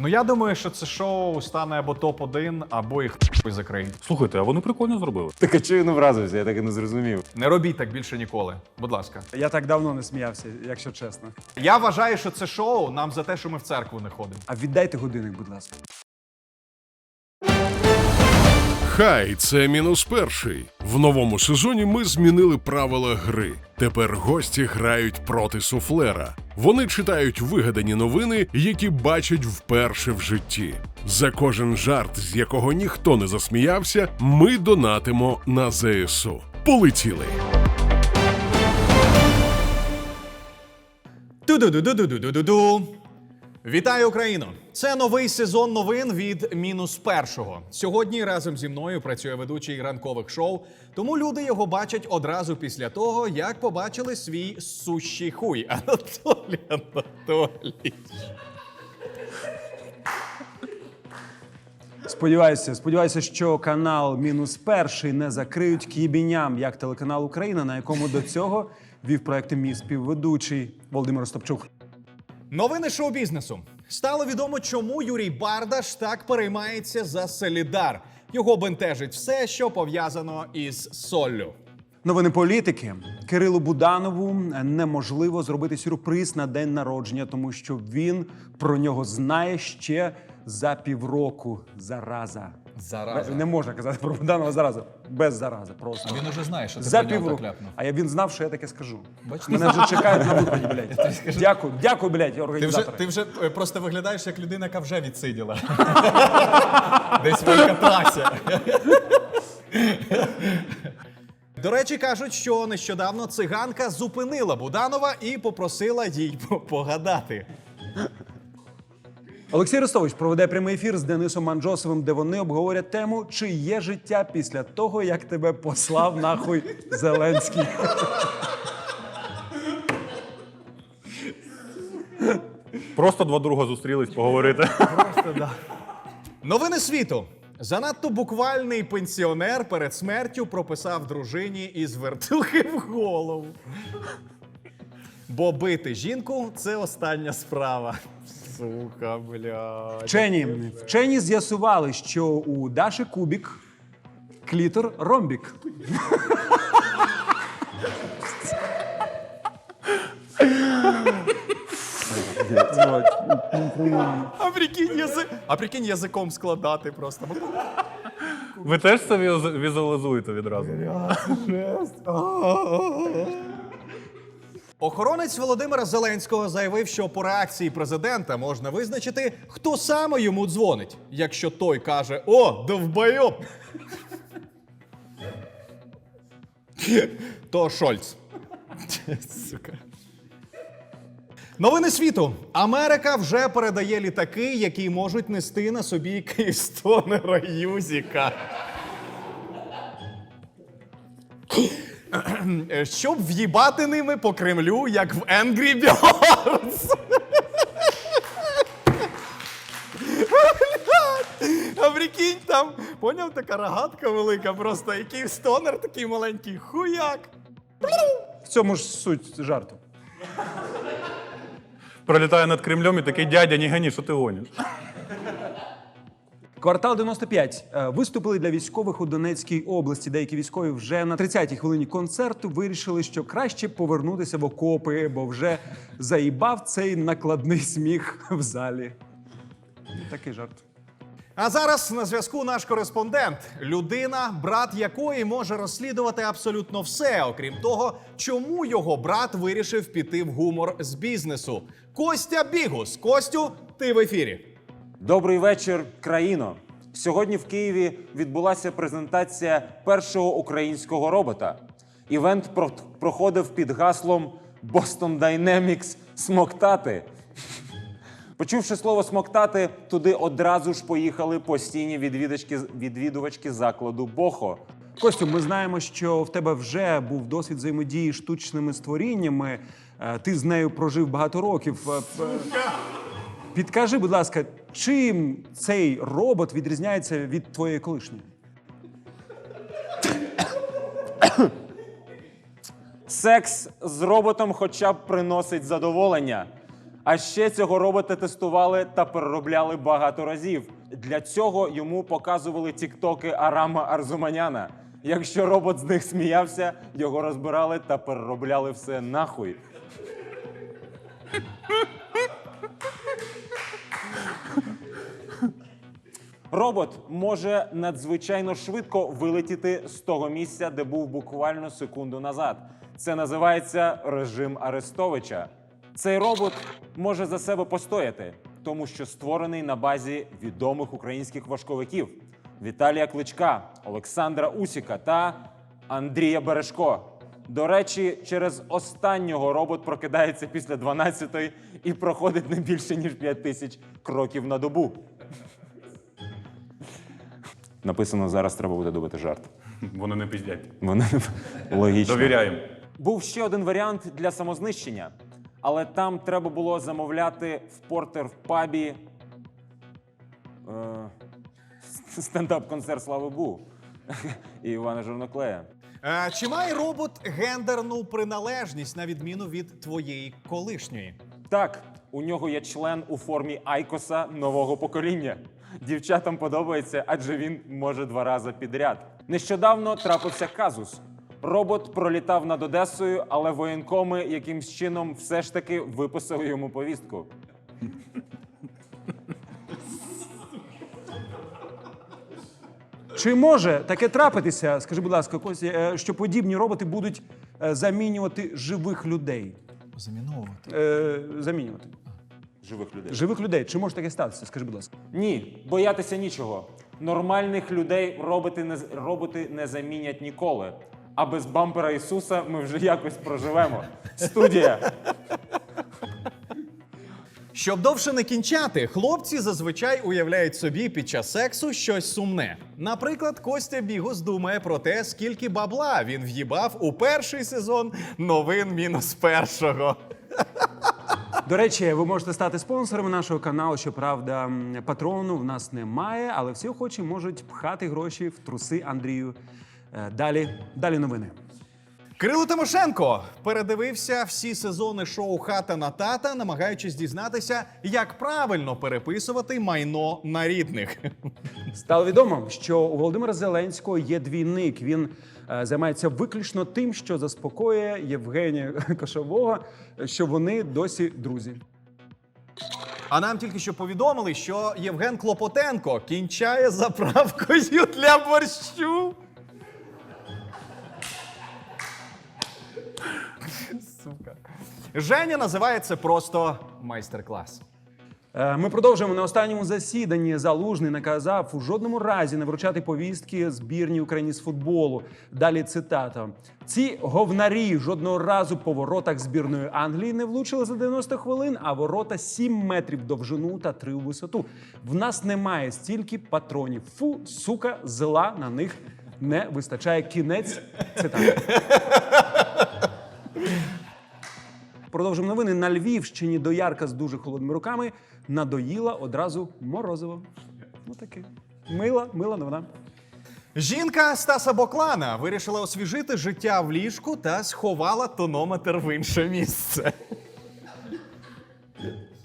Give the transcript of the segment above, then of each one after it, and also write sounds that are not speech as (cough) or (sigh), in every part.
Ну я думаю, що це шоу стане або топ-1, або їх хуй закриють. Слухайте, а вони прикольно зробили. Так а чого він образився? Я так і не зрозумів. Не робіть так більше ніколи. Будь ласка. Я так давно не сміявся, якщо чесно. Я вважаю, що це шоу нам за те, що ми в церкву не ходимо. А віддайте годинник, будь ласка. Хай це мінус перший. В новому сезоні ми змінили правила гри. Тепер гості грають проти суфлера. Вони читають вигадані новини, які бачать вперше в житті. За кожен жарт, з якого ніхто не засміявся, ми донатимо на ЗСУ. Полетіли. Ту-ду-ду-ду-ду-ду-ду-ду. Вітаю Україну! Це новий сезон новин від мінус першого. Сьогодні разом зі мною працює ведучий ранкових шоу, тому люди його бачать одразу після того, як побачили свій сущий хуй. Анатолій Анатолій. Сподіваюся, сподіваюся, що канал мінус перший не закриють кібіням, як телеканал Україна, на якому до цього вів проекти мій співведучий Володимир Остапчук. Новини шоу-бізнесу. Стало відомо, чому Юрій Бардаш так переймається за Солідар. Його бентежить все, що пов'язано із соллю. Новини політики Кирилу Буданову неможливо зробити сюрприз на день народження, тому що він про нього знає ще за півроку. Зараза. Зараза. Не можна казати про Буданова зараза. Без зарази. Просто. Він уже знає, що ти За півроку. А я він знав, що я таке скажу. Бачите? Мене вже чекають на виході, блядь. Дякую, дякую, блядь, Ти вже, ти вже просто виглядаєш як людина, яка вже відсиділа. (laughs) Десь в Алькатрасі. (laughs) До речі, кажуть, що нещодавно циганка зупинила Буданова і попросила їй погадати. Олексій Арестович проведе прямий ефір з Денисом Манджосовим, де вони обговорять тему, чи є життя після того, як тебе послав нахуй Зеленський. Просто два друга зустрілись поговорити. Новини світу. Занадто буквальний пенсіонер перед смертю прописав дружині із вертухи в голову. Бо бити жінку це остання справа. Сука, блядь. Вчені, вчені з'ясували, що у Даші Кубік клітор ромбік. А прикинь, язи... а прикинь язиком складати просто. Ви теж це віз- візуалізуєте відразу. Охоронець Володимира Зеленського заявив, що по реакції президента можна визначити, хто саме йому дзвонить, якщо той каже: О, довбойоб! (laughs) То Шольц. Сука. Новини світу. Америка вже передає літаки, які можуть нести на собі Київстонера Юзіка. Щоб в'їбати ними по Кремлю, як в Angry Birds. А прикинь, там, поняв, така рогатка велика, просто і Київстонер такий маленький хуяк. В цьому ж суть жарту. Пролітає над Кремлем і такий дядя, не гані, що ти гониш. Квартал 95. Е, Виступили для військових у Донецькій області. Деякі військові вже на 30-й хвилині концерту вирішили, що краще повернутися в окопи, бо вже заїбав цей накладний сміх в залі. Такий жарт. А зараз на зв'язку наш кореспондент, людина, брат якої може розслідувати абсолютно все, окрім того, чому його брат вирішив піти в гумор з бізнесу. Костя Бігус. Костю, ти в ефірі. Добрий вечір, країно. Сьогодні в Києві відбулася презентація першого українського робота. Івент про- проходив під гаслом Boston Dynamics смоктати. Почувши слово смоктати, туди одразу ж поїхали постійні відвідувачки, відвідувачки закладу Бохо. Костю, ми знаємо, що в тебе вже був досвід взаємодії штучними створіннями. Е, Ти з нею прожив багато років. Підкажи, будь ласка, чим цей робот відрізняється від твоєї колишньої? Секс з роботом хоча б приносить задоволення. А ще цього робота тестували та переробляли багато разів. Для цього йому показували тіктоки Арама Арзуманяна. Якщо робот з них сміявся, його розбирали та переробляли все нахуй. Робот може надзвичайно швидко вилетіти з того місця, де був буквально секунду назад. Це називається режим Арестовича. Цей робот може за себе постояти, тому що створений на базі відомих українських важковиків Віталія Кличка, Олександра Усіка та Андрія Бережко. До речі, через останнього робот прокидається після 12-ї і проходить не більше ніж 5 тисяч кроків на добу. Написано зараз треба буде добити жарт. Вони не піздять. Вони логічно. Довіряємо. Був ще один варіант для самознищення, але там треба було замовляти в портер в пабі е, стендап-концерт Слави Бу і Івана Журноклея. Е, чи має робот гендерну приналежність на відміну від твоєї колишньої? Так, у нього є член у формі Айкоса нового покоління. Дівчатам подобається, адже він може два рази підряд. Нещодавно трапився казус. Робот пролітав над Одесою, але воєнкоми якимсь чином все ж таки виписали йому повістку. Чи може таке трапитися, скажи, будь ласка, Костя, е, що подібні роботи будуть е, замінювати живих людей? Заміновувати. Е, замінювати. Живих людей. Живих людей. Чи може таке статися? Скажи, будь ласка. Ні, боятися нічого. Нормальних людей роботи не, роботи не замінять ніколи. А без бампера Ісуса ми вже якось проживемо. Студія. Щоб довше не кінчати, хлопці зазвичай уявляють собі під час сексу щось сумне. Наприклад, Костя Бігус думає про те, скільки бабла він в'їбав у перший сезон новин мінус першого. До речі, ви можете стати спонсором нашого каналу. Щоправда, патрону в нас немає, але всі охочі можуть пхати гроші в труси Андрію. Е, Далі, далі новини. Кирило Тимошенко передивився всі сезони шоу Хата на тата, намагаючись дізнатися, як правильно переписувати майно на рідних. Стало відомо, що у Володимира Зеленського є двійник. Він займається виключно тим, що заспокоює Євгенія (laughs) Кошового, що вони досі друзі. А нам тільки що повідомили, що Євген Клопотенко кінчає заправкою (laughs) для борщу. Сука. Женя називає це просто майстер-клас. Е, Ми продовжуємо на останньому засіданні. Залужний наказав у жодному разі не вручати повістки збірній Україні з футболу. Далі цитата: ці говнарі жодного разу по воротах збірної Англії не влучили за 90 хвилин, а ворота 7 метрів довжину та 3 у висоту. В нас немає стільки патронів. Фу, сука, зла на них не вистачає. Кінець цитати. Продовжимо новини. На Львівщині доярка з дуже холодними руками надоїла одразу морозиво. Ну таке. Мила, мила новина. Жінка Стаса Боклана вирішила освіжити життя в ліжку та сховала тонометр в інше місце.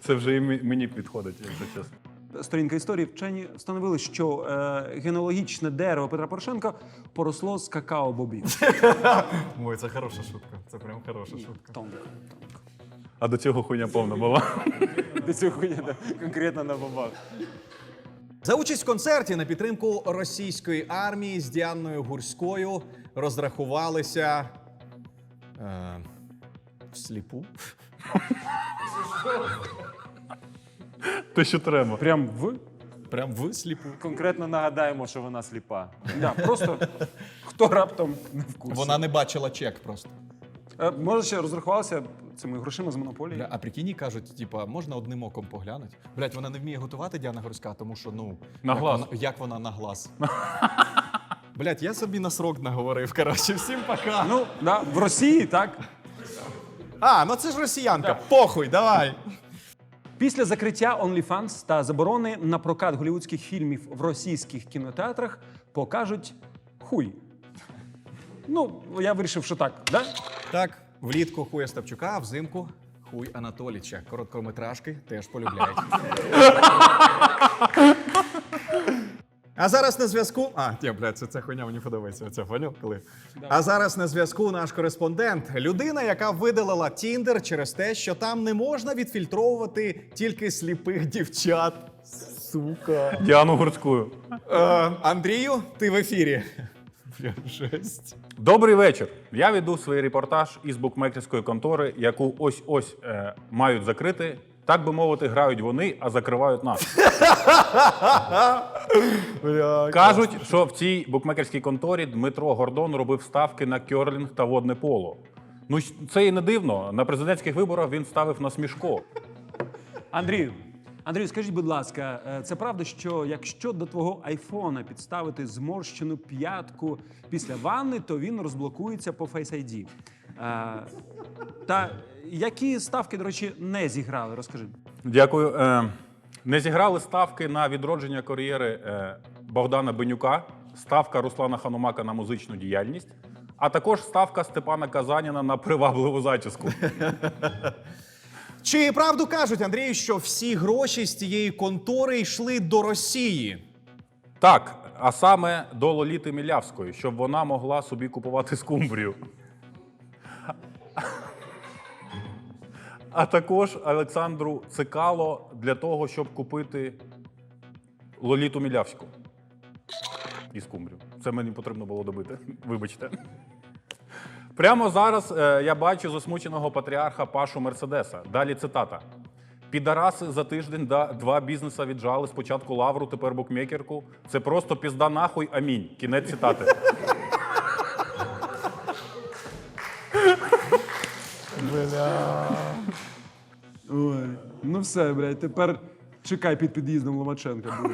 Це вже і мені підходить, якщо чесно. Сторінка історії вчені встановили, що е, генеалогічне дерево Петра Порошенка поросло з какао-бобів. (laughs) Ой, це хороша шутка. Це прям хороша шутка. Тонко. А до цього хуйня повна була. (laughs) До цього хуйня, да, конкретно на бабах. За участь в концерті на підтримку російської армії з Діаною Гурською розрахувалися е, всліпу. Те, що треба. Прям в. Прям всліпу. Конкретно нагадаємо, що вона сліпа. Да, просто хто раптом не в курсі. Вона не бачила чек просто. Е, може, ще розрахувалася цими грошима з монополії. Бля, а прикинь, кажуть, типа, можна одним оком поглянути. Блять, вона не вміє готувати Діана Горська, тому що ну На як глаз. Вона, як вона на глаз. Блять, я собі на срок наговорив. Коротше, всім пока. Ну, да, в Росії так. А, ну це ж росіянка. Похуй, давай. Після закриття OnlyFans та заборони на прокат голівудських фільмів в російських кінотеатрах покажуть хуй. Ну, я вирішив, що так, да? Так, влітку хуя Ставчука, а взимку Хуй Анатоліча. Короткометражки теж полюбляють. (laughs) А зараз на зв'язку. А, ні, блядь, це, це хуйня мені подобається. Це поняв, коли. А зараз на зв'язку наш кореспондент. Людина, яка видалила Тіндер через те, що там не можна відфільтровувати тільки сліпих дівчат. Сука. Діану Гурську. Е, Андрію, ти в ефірі. Бля, жесть. Добрий вечір. Я веду свій репортаж із букмекерської контори, яку ось-ось е, мають закрити. Так би мовити, грають вони, а закривають нас. Кажуть, що в цій букмекерській конторі Дмитро Гордон робив ставки на кьорлінг та водне поло. Ну це і не дивно. На президентських виборах він ставив на смішко. Андрію, Андрію, скажіть, будь ласка, е, це правда, що якщо до твого айфона підставити зморщену п'ятку після ванни, то він розблокується по Face ID? Е, Та які ставки, до речі, не зіграли? Розкажи. Дякую. Е, не зіграли ставки на відродження кар'єри е, Богдана Бенюка, ставка Руслана Ханумака на музичну діяльність, а також ставка Степана Казаніна на привабливу зачіску. Чи правду кажуть, Андрію, що всі гроші з цієї контори йшли до Росії? Так, а саме до Лоліти Мілявської, щоб вона могла собі купувати скумбрію. А також Олександру Цикало для того, щоб купити Лоліту Мілявську. І скумбрію. Це мені потрібно було добити. (laughs) Вибачте. Прямо зараз е, я бачу засмученого патріарха Пашу Мерседеса. Далі цитата. Підараси за тиждень два бізнеса віджали. Спочатку лавру, тепер букмекерку. Це просто пізда нахуй, амінь. Кінець цитати. Ой, ну все, блядь, тепер чекай під під'їздом Ломаченка. (laughs)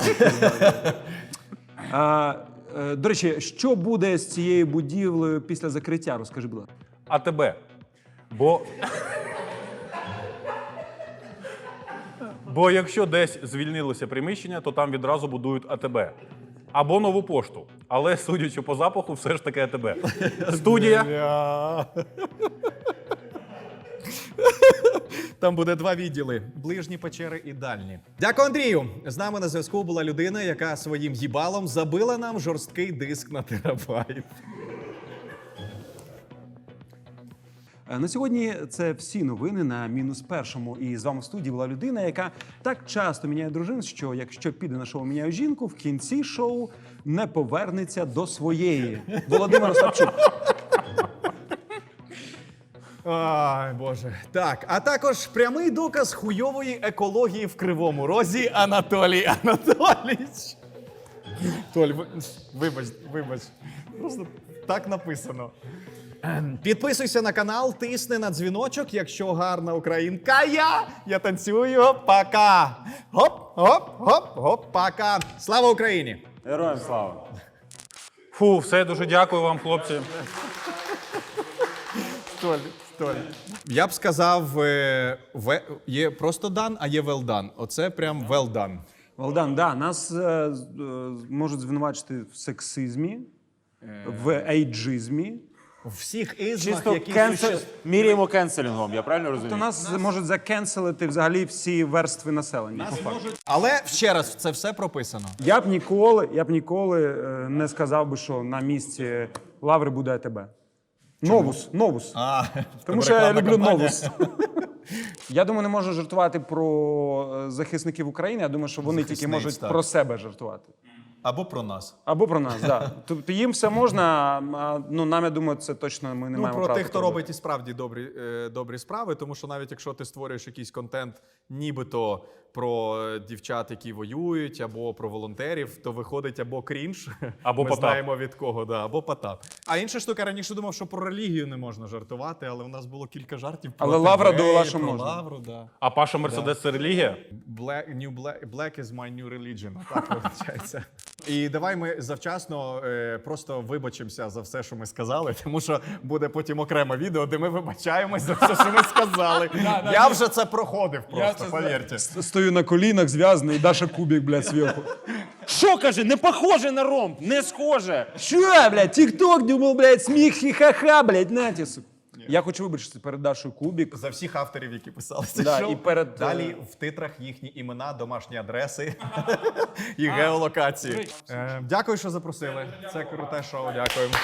а, е, до речі, що буде з цією будівлею після закриття? Розкажи, будь ласка. А тебе. Бо. Бо якщо десь звільнилося приміщення, то там відразу будують АТБ. Або нову пошту. Але судячи по запаху, все ж таки АТБ. Студія. (laughs) Там буде два відділи: ближні печери і дальні. Дякую, Андрію. З нами на зв'язку була людина, яка своїм їбалом забила нам жорсткий диск на терабайт. Е, На сьогодні це всі новини на мінус першому. І з вами в студії була людина, яка так часто міняє дружин, що якщо піде на шоу міняю жінку, в кінці шоу не повернеться до своєї. Володимир Остапчук. Ай, Боже. Так, а також прямий доказ хуйової екології в Кривому Розі Анатолій Анатолійович. Толь, вибач, вибач. Просто так написано. Ем, Підписуйся на канал, тисни на дзвіночок, якщо гарна українка. Я, я танцюю. Пока. Гоп, гоп, гоп, гоп, пока. Слава Україні! Героям слава! Фу, все дуже дякую вам, хлопці. Толь, Толь. Я б сказав, е, ве- є просто дан, а є well done. Оце прям well done. Волдан, да, нас е, з- е, можуть звинувачити в сексизмі, в ейджизмі. У всіх ізмах, Чисто які кенсел... суще- міряємо кенселінгом, я правильно розумію? То нас можуть закенселити взагалі всі верстви населення. по факту. Але ще раз, це все прописано. Я б ніколи, я б ніколи е, не сказав би, що на місці лаври буде АТБ. Новус, новус. А, Тому що я люблю новус. (laughs) Я думаю, не можу жартувати про е, захисників України. Я думаю, що вони тільки Захисниць, можуть так. про себе жартувати. Або про нас. Або про нас. Да. (laughs) Тобто їм все можна, а ну нам я думаю, це точно ми не Ну, маємо про права тих, хто робить і справді добрі, е, добрі справи, тому що навіть якщо ти створюєш якийсь контент, нібито про дівчат, які воюють, або про волонтерів, то виходить або крінж, (laughs) Або ми Потап. знаємо від кого, да, або потап. А інша штука раніше думав, що про релігію не можна жартувати, але у нас було кілька жартів. Про Але Лавра ТБ, довела, що про можна. Лавру, да. А Паша Мерседес це релігія? Black, new black, black is my new religion. Так (laughs) виходить. І давай ми завчасно е, просто вибачимося за все, що ми сказали, тому що буде потім окреме відео, де ми вибачаємось за все, що ми сказали. (laughs) Я вже це проходив просто, повірте. Стою на колінах, зв'язаний, і Даша кубик, блядь, зверху. Що каже, не похоже на ромб, не схоже. Що, блядь, тік-ток, думав, блядь, сміх, хі-ха-ха, блядь, натісу. Я хочу вибачити перед Дашою Кубік. За всіх авторів, які писали це Да, шоу. і перед, Далі е, в титрах їхні імена, домашні адреси (laughs) і геолокації. Е, дякую, що запросили. Це круте шоу. Дякуємо.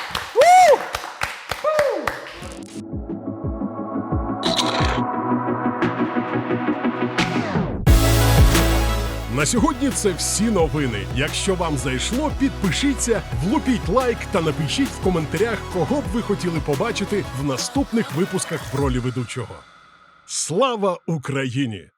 На сьогодні це всі новини. Якщо вам зайшло, підпишіться, влупіть лайк та напишіть в коментарях, кого б ви хотіли побачити в наступних випусках в ролі ведучого. Слава Україні!